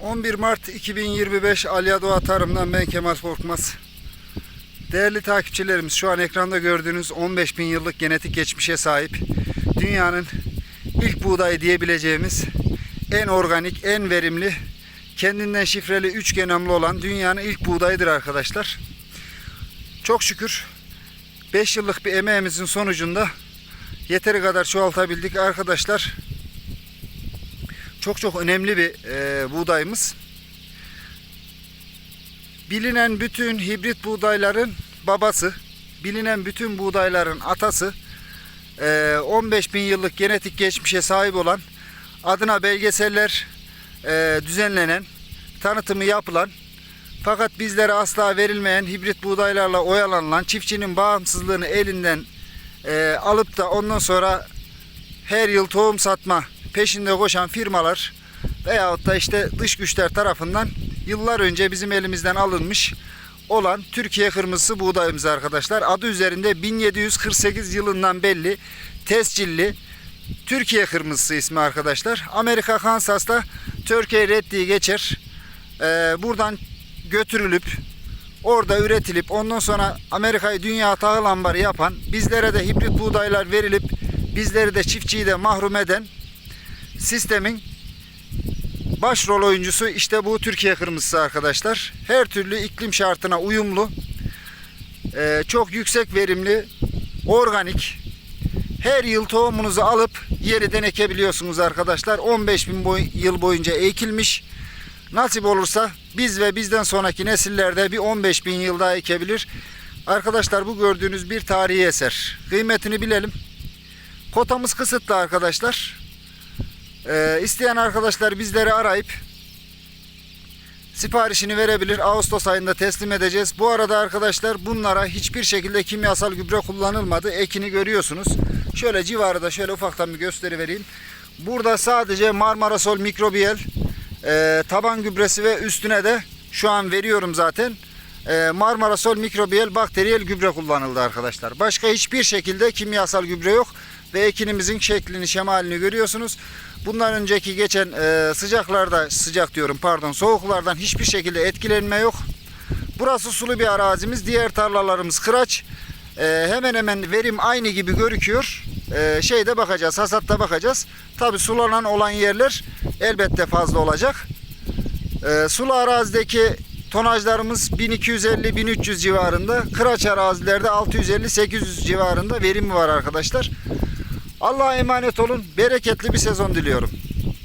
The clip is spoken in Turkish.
11 Mart 2025 Alya Doğa Tarım'dan ben Kemal Korkmaz. Değerli takipçilerimiz şu an ekranda gördüğünüz 15 bin yıllık genetik geçmişe sahip dünyanın ilk buğdayı diyebileceğimiz en organik, en verimli, kendinden şifreli 3 genomlu olan dünyanın ilk buğdayıdır arkadaşlar. Çok şükür 5 yıllık bir emeğimizin sonucunda yeteri kadar çoğaltabildik arkadaşlar. Çok çok önemli bir e, buğdayımız. Bilinen bütün hibrit buğdayların babası, bilinen bütün buğdayların atası, e, 15 bin yıllık genetik geçmişe sahip olan, adına belgeseller e, düzenlenen, tanıtımı yapılan, fakat bizlere asla verilmeyen hibrit buğdaylarla oyalanılan çiftçinin bağımsızlığını elinden e, alıp da ondan sonra her yıl tohum satma peşinde koşan firmalar veyahut da işte dış güçler tarafından yıllar önce bizim elimizden alınmış olan Türkiye kırmızısı buğdayımız arkadaşlar. Adı üzerinde 1748 yılından belli tescilli Türkiye kırmızısı ismi arkadaşlar. Amerika Kansas'ta Türkiye Red diye geçer. Ee, buradan götürülüp orada üretilip ondan sonra Amerika'yı dünya tahıl ambarı yapan bizlere de hibrit buğdaylar verilip bizleri de çiftçiyi de mahrum eden sistemin başrol oyuncusu işte bu Türkiye kırmızısı arkadaşlar. Her türlü iklim şartına uyumlu, e, çok yüksek verimli, organik. Her yıl tohumunuzu alıp yeniden ekebiliyorsunuz arkadaşlar. 15 bin boy- yıl boyunca ekilmiş. Nasip olursa biz ve bizden sonraki nesillerde bir 15 bin yıl daha ekebilir. Arkadaşlar bu gördüğünüz bir tarihi eser. Kıymetini bilelim. Kotamız kısıtlı arkadaşlar. Ee, isteyen arkadaşlar bizleri arayıp siparişini verebilir. Ağustos ayında teslim edeceğiz. Bu arada arkadaşlar bunlara hiçbir şekilde kimyasal gübre kullanılmadı. Ekini görüyorsunuz. Şöyle civarı da şöyle ufaktan bir gösteri vereyim. Burada sadece Marmara Sol mikrobiyel e, taban gübresi ve üstüne de şu an veriyorum zaten. E, Marmara Sol mikrobiyel bakteriyel gübre kullanıldı arkadaşlar. Başka hiçbir şekilde kimyasal gübre yok ve ekinimizin şeklini, şemalini görüyorsunuz. Bundan önceki geçen e, sıcaklarda, sıcak diyorum pardon, soğuklardan hiçbir şekilde etkilenme yok. Burası sulu bir arazimiz. Diğer tarlalarımız kıraç. E, hemen hemen verim aynı gibi görüküyor. E, şeyde bakacağız, hasatta bakacağız. Tabi sulanan olan yerler elbette fazla olacak. E, sulu arazideki tonajlarımız 1250-1300 civarında. Kıraç arazilerde 650-800 civarında verimi var arkadaşlar. Allah'a emanet olun. Bereketli bir sezon diliyorum.